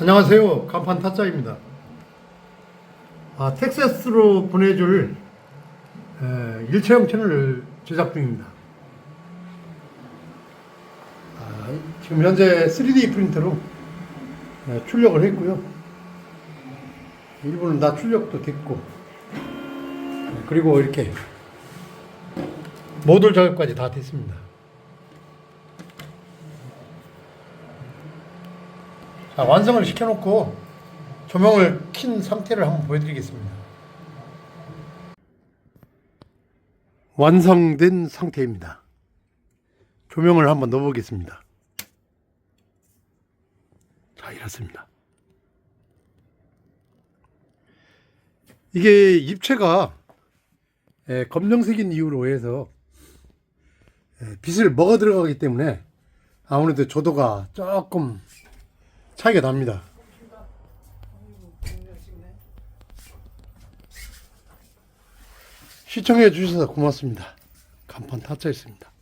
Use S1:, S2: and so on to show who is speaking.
S1: 안녕하세요. 간판 타짜입니다. 아, 텍사스로 보내줄 에, 일체형 채널을 제작 중입니다. 아, 지금 현재 3D 프린터로 에, 출력을 했고요. 일부는 다 출력도 됐고, 에, 그리고 이렇게 모듈 작업까지 다 됐습니다. 자, 완성을 시켜놓고 조명을 킨 상태를 한번 보여드리겠습니다. 완성된 상태입니다. 조명을 한번 넣어보겠습니다. 자, 이렇습니다. 이게 입체가 에, 검정색인 이유로 해서 에, 빛을 먹어 들어가기 때문에 아무래도 조도가 조금 차이가 납니다. 시청해 주셔서 고맙습니다. 간판 타짜였습니다.